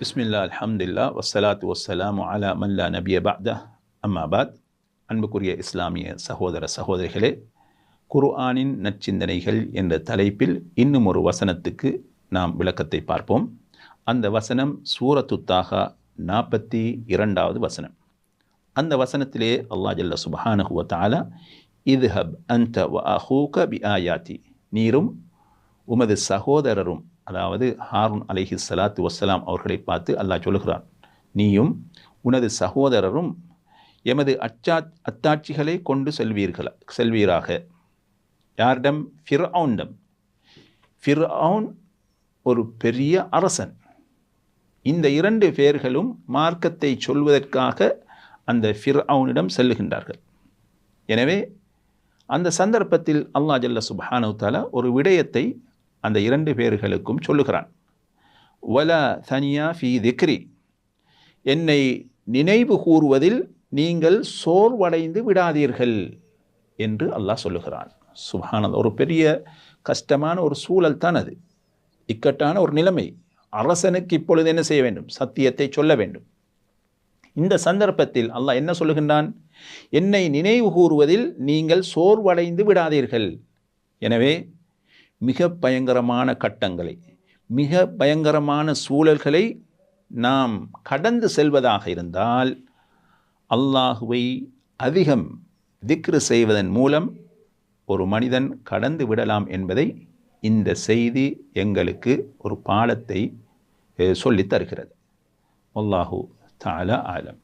பிஸ்மில்லா அல்ஹம்துலில்லா வசலாத்து வசலாம் அலா மல்லா நபிய பாக்தா அம்மாபாத் அன்புக்குரிய இஸ்லாமிய சகோதர சகோதரிகளே குர்ஆனின் நற்சிந்தனைகள் என்ற தலைப்பில் இன்னும் ஒரு வசனத்துக்கு நாம் விளக்கத்தை பார்ப்போம். அந்த வசனம் சூரதுத்தாகா நாற்பத்தி இரண்டாவது வசனம். அந்த வசனத்திலே அல்லா ஜல்ல சுபஹானஹு இது ஹப் இதுஹப் அன்த வ அஹூக பி ஆயாத்தி நீரும் உமது சகோதரரும் அதாவது ஹாரூன் அலைஹி சலாத்து வசலாம் அவர்களை பார்த்து அல்லாஹ் சொல்கிறான் நீயும் உனது சகோதரரும் எமது அச்சா அத்தாட்சிகளை கொண்டு செல்வீர்களா செல்வீராக? யாரிடம்? ஃபிர்அவுனிடம். ஃபிர்அவுன் ஒரு பெரிய அரசன். இந்த இரண்டு பேர்களும் மார்க்கத்தை சொல்வதற்காக அந்த ஃபிர்அவுனிடம் செல்லுகின்றார்கள். எனவே அந்த சந்தர்ப்பத்தில் அல்லாஹ் ஜல்ல சுப்ஹானு ஒரு விடயத்தை அந்த இரண்டு பேர்களுக்கும் சொல்லுகிறான். வல தனியா ஃபி திக்ரி. என்னை நினைவு கூறுவதில் நீங்கள் சோர்வடைந்து விடாதீர்கள் என்று அல்லாஹ் சொல்லுகிறான். சுபானது ஒரு பெரிய கஷ்டமான ஒரு சூழல் தான் அது. இக்கட்டான ஒரு நிலைமை. அரசனுக்கு இப்பொழுது என்ன செய்ய வேண்டும்? சத்தியத்தை சொல்ல வேண்டும். இந்த சந்தர்ப்பத்தில் அல்லாஹ் என்ன சொல்லுகின்றான்? என்னை நினைவு கூறுவதில் நீங்கள் சோர்வடைந்து விடாதீர்கள். எனவே மிக பயங்கரமான கட்டங்களை மிக பயங்கரமான சூழல்களை நாம் கடந்து செல்வதாக இருந்தால் அல்லாஹுவை அதிகம் திக்ரு செய்வதன் மூலம் ஒரு மனிதன் கடந்து விடலாம் என்பதை இந்த செய்தி எங்களுக்கு ஒரு பாடத்தை சொல்லித் தருகிறது. அல்லாஹூ தாலா ஆலம்.